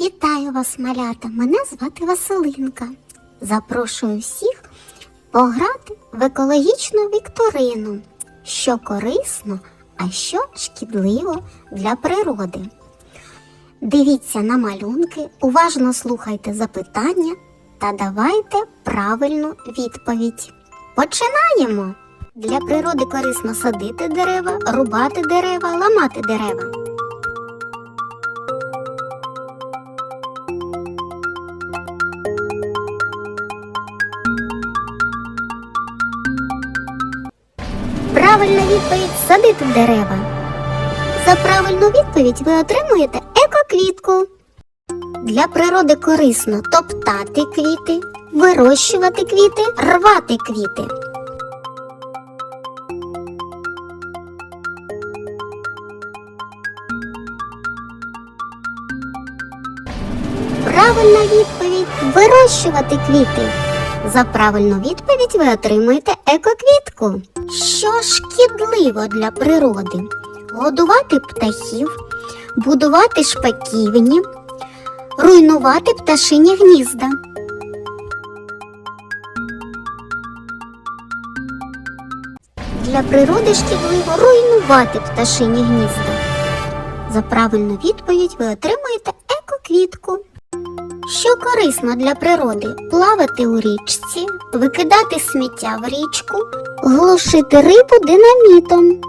Вітаю вас, малята! Мене звати Василинка. Запрошую всіх пограти в екологічну вікторину, що корисно, а що шкідливо для природи. Дивіться на малюнки, уважно слухайте запитання та давайте правильну відповідь. Починаємо! Для природи корисно садити дерева, рубати дерева, ламати дерева. Правильна відповідь садити дерева. За правильну відповідь ви отримуєте екоквітку. Для природи корисно топтати квіти, вирощувати квіти, рвати квіти. Правильна відповідь вирощувати квіти. За правильну відповідь ви отримуєте екоквітку. Що шкідливо для природи? Годувати птахів, будувати шпаківні, руйнувати пташині гнізда. Для природи шкідливо руйнувати пташині гнізда. За правильну відповідь ви отримуєте екоквітку. Що корисно для природи? Плавати у річці, викидати сміття в річку, глушити рибу динамітом.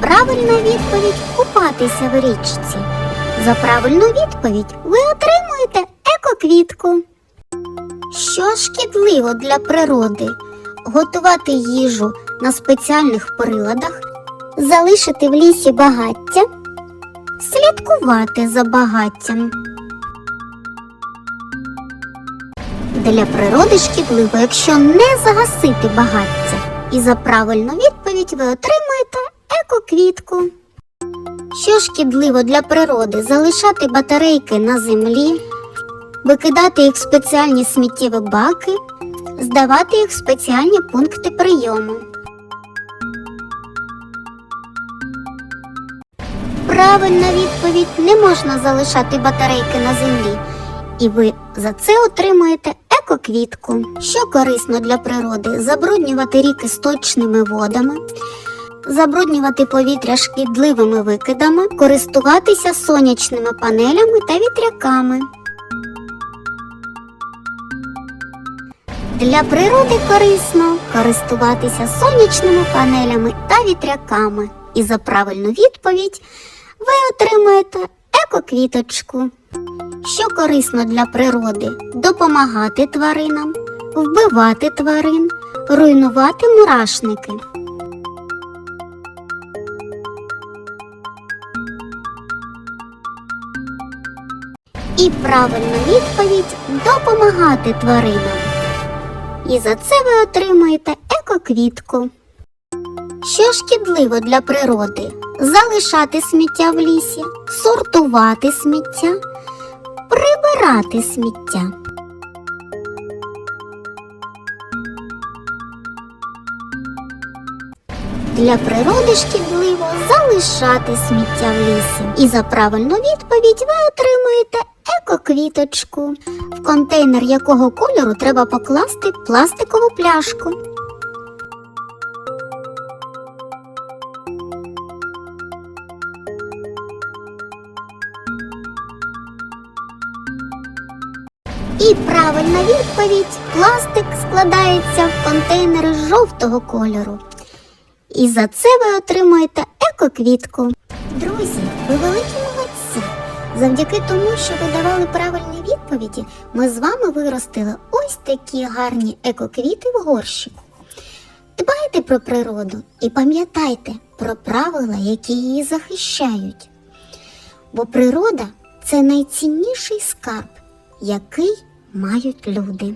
Правильна відповідь купатися в річці. За правильну відповідь ви отримуєте екоквітку. Що шкідливо для природи? Готувати їжу на спеціальних приладах, залишити в лісі багаття, слідкувати за багаттям. Для природи шкідливо, якщо не загасити багаття. І за правильну відповідь ви отримуєте екоквітку. Що шкідливо для природи залишати батарейки на землі, викидати їх в спеціальні сміттєві баки, здавати їх в спеціальні пункти прийому. Правильна відповідь не можна залишати батарейки на землі, і ви за це отримуєте екоквітку. Що корисно для природи? Забруднювати ріки сточними водами, забруднювати повітря шкідливими викидами, користуватися сонячними панелями та вітряками. Для природи корисно користуватися сонячними панелями та вітряками. І за правильну відповідь ви отримаєте екоквіточку. Що корисно для природи? Допомагати тваринам, вбивати тварин, руйнувати мурашники. І правильна відповідь допомагати тваринам. І за це ви отримаєте екоквітку. Що шкідливо для природи? Залишати сміття в лісі, сортувати сміття, прибирати сміття. Для природи шкідливо залишати сміття в лісі. І за правильну відповідь ви отримуєте екоквіточку, в контейнер якого кольору треба покласти пластикову пляшку. І правильна відповідь пластик складається в контейнери жовтого кольору. І за це ви отримуєте екоквітку. Друзі, ви великі молодці! Завдяки тому, що ви давали правильні відповіді, ми з вами виростили ось такі гарні екоквіти в горщику. Дбайте про природу і пам'ятайте про правила, які її захищають. Бо природа це найцінніший скарб, який мають люди.